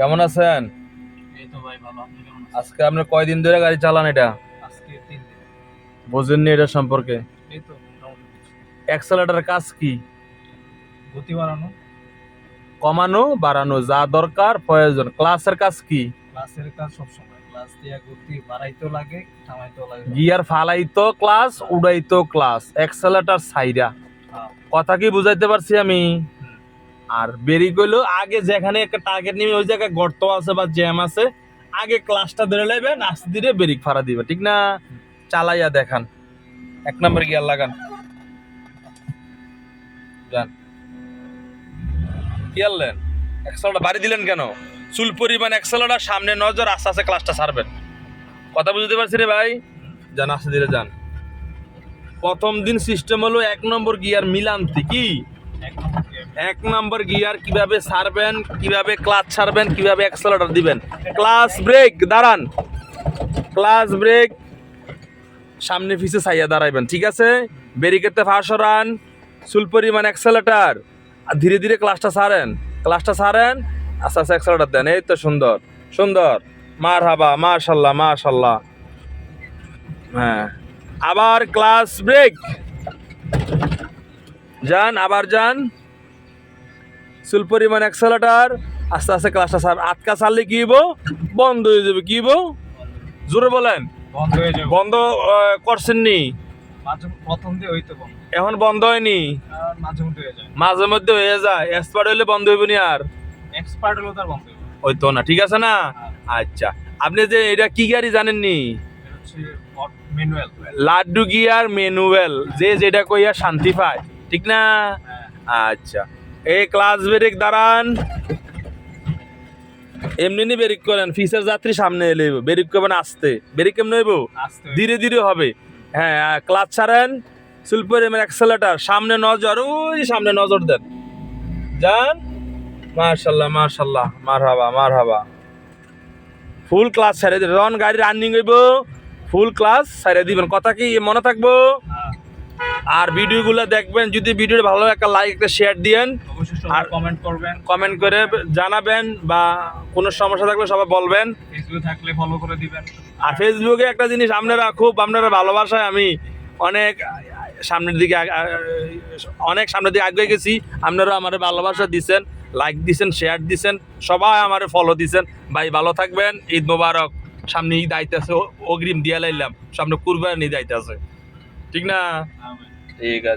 কেমন আছেন? আপনি আজকে আপনার কয়দিন ধরে গাড়ি চালান এটা? বোঝেননি এটা সম্পর্কে। অ্যাক্সেলেটার কাজ কি? গতি বাড়ানো। কমানো বাড়ানো যা দরকার প্রয়োজন। ক্লাসের কাজ কি? ক্লাসের কাজ সবসময়। ক্লাস দিয়ে গতি বাড়াইতেও লাগে থামাইতেও লাগে। গিয়ার ফালাইতো ক্লাস উড়াইতো ক্লাস অ্যাক্সেলেটার সাইরা। কথা কি বুঝাইতে পারছি আমি। আর বেরিক হইল আগে যেখানে একটা টার্গেট নিবে ওই জায়গায় গর্ত আছে বা জ্যাম আছে, আগে ক্লাসটা ধরে নেবেন আস্তে ধীরে বেরিক ফাড়া দিবে, ঠিক না? চালাইয়া দেখান। এক নম্বর গিয়ার লাগান। যান কি আনলেন? এক্সেলটা বাড়ি দিলেন কেন? চুল পরিমাণ এক্সেলটা সামনে নজর, আস্তে আস্তে ক্লাসটা ছাড়বেন। কথা বুঝতে পারছি রে ভাই? যান, আস্তে ধীরে যান। প্রথম দিন সিস্টেম হলো এক নম্বর গিয়ার মিলান্তি, কি? এক নম্বর গিয়ার কীভাবে ছাড়বেন কীভাবে ক্লাচ ছাড়বেন, কীভাবে অ্যাক্সেলেটর দিবেন? ক্লাস ব্রেক, দাঁড়ান। ক্লাস ব্রেক, সামনে পিছে চাইয়া দাঁড়াইবেন, ঠিক আছে? ব্যারিকেডে ফাঁস সরান চুল পরিমাণ অ্যাক্সেলেটার ধীরে ধীরে ক্লাসটা ছাড়েন ক্লাসটা ছাড়েন, আস্তে আস্তে অ্যাক্সেলেটার দেন, এই তো সুন্দর সুন্দর। মার হাবা মাশাল্লাহ মাশাল্লাহ। হ্যাঁ। আবার ক্লাস ব্রেক। যান, আবার যান। চুল পরিমাণ অ্যাক্সেলেটার আস্তে আস্তে ক্লাসটা আটকা ছাড়লে কি হইব? বন্ধ হয়ে যাবে কি হইব? জোরে বলেন। বন্ধ হয়ে হইতে বন্ধ। এখন বন্ধ হয়নি? মাঝে মধ্যে হয়ে যায়। এক্সপার্ট হইলে বন্ধ হইব নি আর? এক্সপার্ট হলো তার বন্ধ ওই তো না ঠিক আছে না? আচ্ছা। আপনি যে এটা কি গাড়ি হচ্ছে ম্যানুয়াল লাড্ডু গিয়ার ম্যানুয়াল যে যেটা কইয়া শান্তি পায় ঠিক না? আচ্ছা। এই ক্লাস ব্রেক দাঁড়ান। এমনি নি বেরিক করেন ফিসের যাত্রী সামনে এলে বেরিক করবেন আসতে। বেরিক কেমন হইব? ধীরে ধীরে হবে। হ্যাঁ ক্লাচ ছাড়েন। সুলপর এম অ্যাক্সেলেটার সামনে নজর ওই সামনে নজর দেন। যান। মার্শাল্লাহ মার্শাল্লাহ মার হাবা মার হাবা ফুল ক্লাস ছেড়ে দিবেন। যখন গাড়ি রানিং হইব। ফুল ক্লাস ছেড়ে দিবেন। কথা কি মনে থাকব। আর ভিডিওগুলো দেখবেন যদি ভিডিওটা ভালো একটা লাইক একটা শেয়ার দিয়েন। আর- কমেন্ট করবেন। কমেন্ট করে জানাবেন বা কোনো সমস্যা থাকলে সবাই বলবেন। ফেসবুকে থাকলে ফলো করে দিবেন। আর ফেসবুকে একটা জিনিস আপনারা খুব আপনারা ভালোবাসায় আমি অনেক সামনের দিকে অনেক সামনের দিকে আগে গেছি। আপনারা আমার ভালোবাসা দিছেন লাইক দিছেন শেয়ার দিছেন সবাই আমার ফলো দিছেন। ভাই ভালো থাকবেন ঈদ মোবারক। সামনে ঈদ আইতেছে অগ্রিম দিয়া লাইলাম সামনে কুরবানি ঈদ আইতেছে। ঠিক না। ঠিক আছে